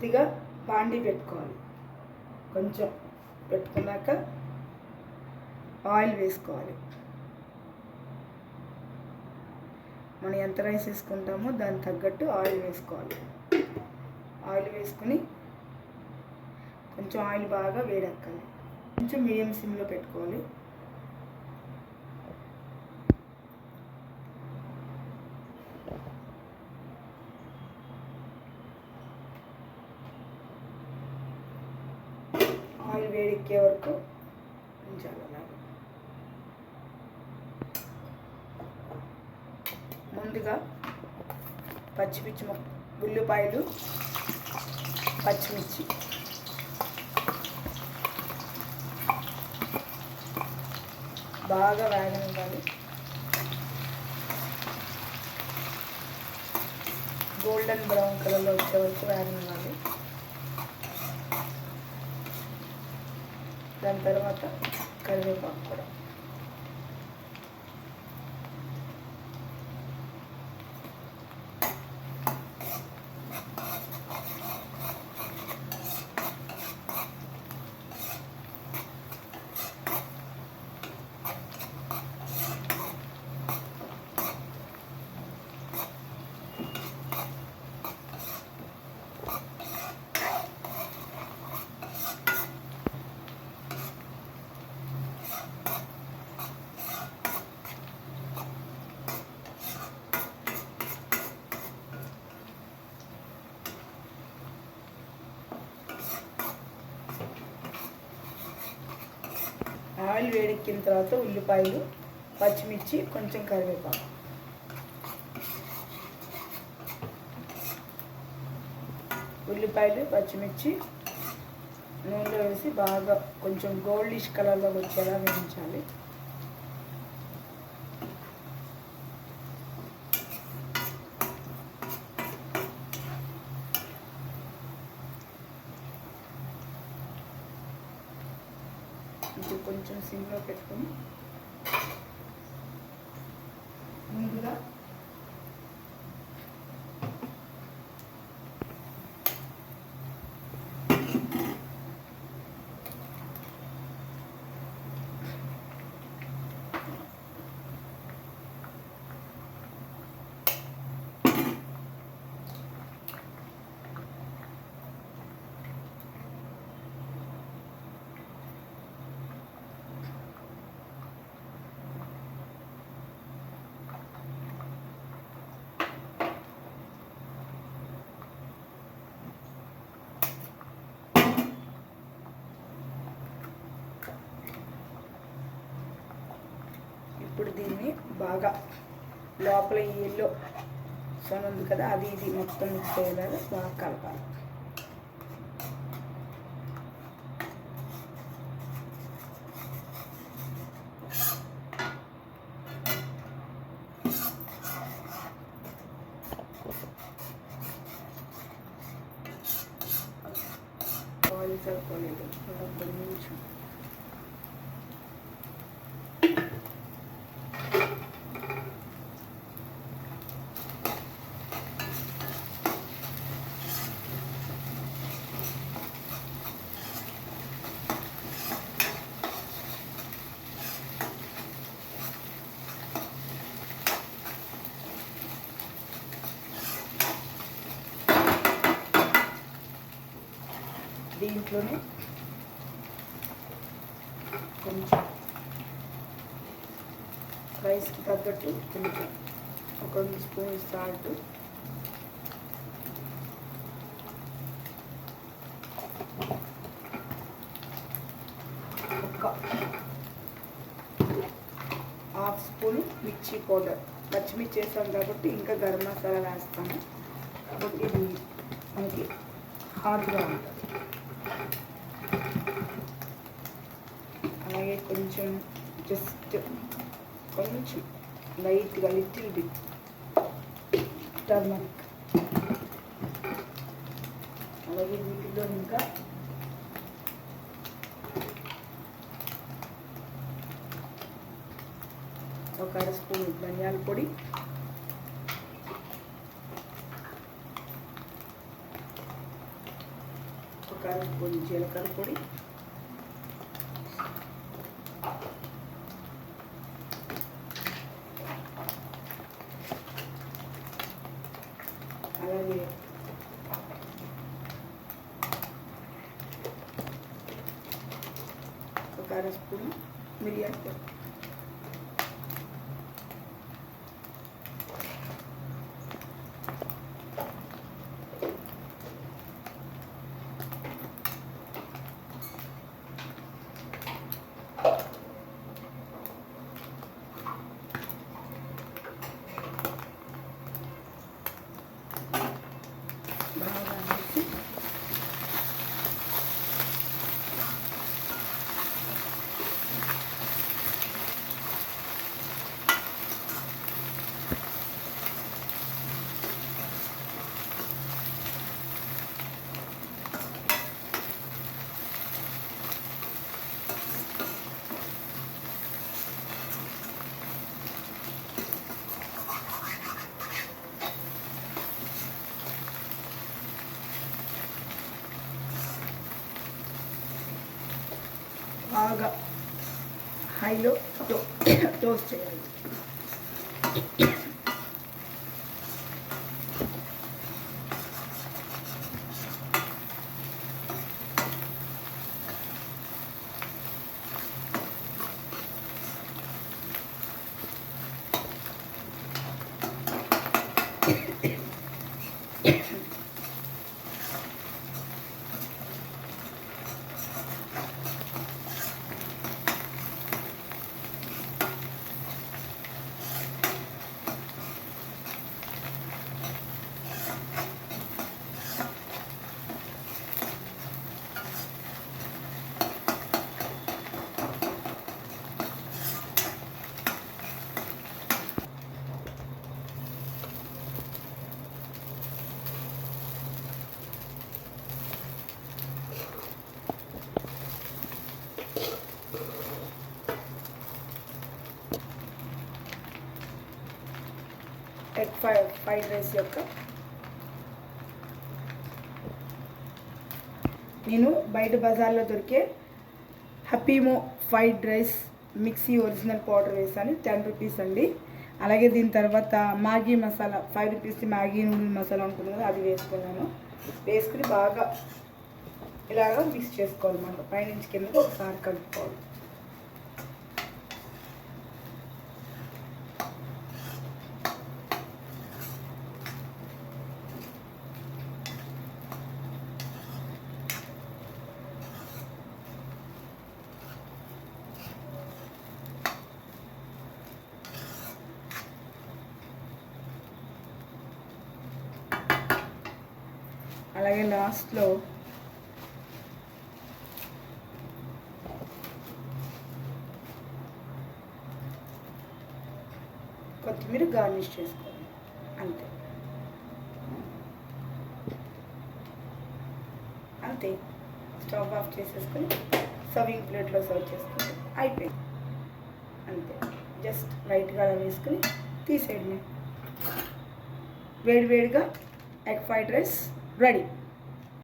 కొద్దిగా బాండి పెట్టుకోవాలి. కొంచెం పెట్టుకున్నాక ఆయిల్ వేసుకోవాలి. మనం ఎంత రైస్ వేసుకుంటామో దానికి తగ్గట్టు ఆయిల్ వేసుకోవాలి. ఆయిల్ వేసుకుని కొంచెం ఆయిల్ బాగా వేడెక్కాలి. కొంచెం మీడియం సిమ్లో పెట్టుకోవాలి. ఆయిల్ వేడెక్కే వరకు ఉంచాలి అలాగే. ముందుగా పచ్చిమిర్చి ఉల్లిపాయలు పచ్చిమిర్చి. బాగా వేగనివ్వాలి. గోల్డెన్ బ్రౌన్ కలర్లో వచ్చే వరకు వేగనివ్వాలి. దాని తర్వాత కరివేపాకు కూడా. ఆయిల్ వేడెక్కిన తర్వాత ఉల్లిపాయలు పచ్చిమిర్చి కొంచెం కరివేపాకు. ఉల్లిపాయలు పచ్చిమిర్చి నూనెలో వేసి బాగా కొంచెం గోల్డిష్ కలర్లో వచ్చేలా వేయించాలి ఇది కొంచెం సిమ్లో పెట్టుకుని ముందుగా ఇప్పుడు దీన్ని బాగా లోపల ఈ ఎల్లో సొన ఉంది కదా అది ఇది మొత్తం మిక్స్ అయ్యేలాగా బాగా కలపాలి. ఆయిల్ సరిపోలేదు ఒక నిమిషం దీంట్లోనే కొంచెం రైస్కి తగ్గట్టు ఉల్లిపాయ ఒక స్పూన్ సాల్ట్. ఒక హాఫ్ స్పూన్ మిర్చి పౌడర్. పచ్చిమిర్చి వేస్తాం కాబట్టి ఇంకా గరం మసాలా వేస్తాము కాబట్టి ఇది మనకి హార్డ్గా ఉంటుంది. అలాగే కొంచెం జస్ట్ కొంచెం లైట్గా లిటిల్ బిట్ టర్మరిక్ అలాగే వీటిలో ఇంకా ఒక అర స్పూన్ ధనియాల పొడి. ఒక అర స్పూన్ జీలకర్ర పొడి. అలాగే. ఒక అర స్పూన్ మిరియాల పొడి. బాగా హైలో టో టోస్ట్ చేయాలి ఎగ్ ఫ్రై ఫ్రైడ్ రైస్ యొక్క. నేను బయట బజార్లో దొరికే హపీమో ఫ్రైడ్ రైస్ మిక్సీ ఒరిజినల్ పౌడర్ వేసాను టెన్ రూపీస్ అండి. అలాగే దీని తర్వాత Maggi masala five rupees Maggi noodle masala ఉంటుంది కదా అది వేసుకున్నాను. వేసుకుని బాగా ఇలాగ మిక్స్ చేసుకోవాలన్నమాట. పైనుంచి కిందకి ఒకసారి కలుపుకోవాలి. అలాగే లాస్ట్లో కొత్తిమీర గార్నిష్ చేసుకోవాలి. అంతే. అంతే. స్టవ్ ఆఫ్ చేసేసుకొని సర్వింగ్ ప్లేట్లో సర్వ్ చేసుకుంటే అయిపోయింది. అంతే. జస్ట్ లైట్గా అలా వేసుకుని తీసేయడమే వేడివేడిగా ఎగ్ ఫ్రైడ్ రైస్ ready.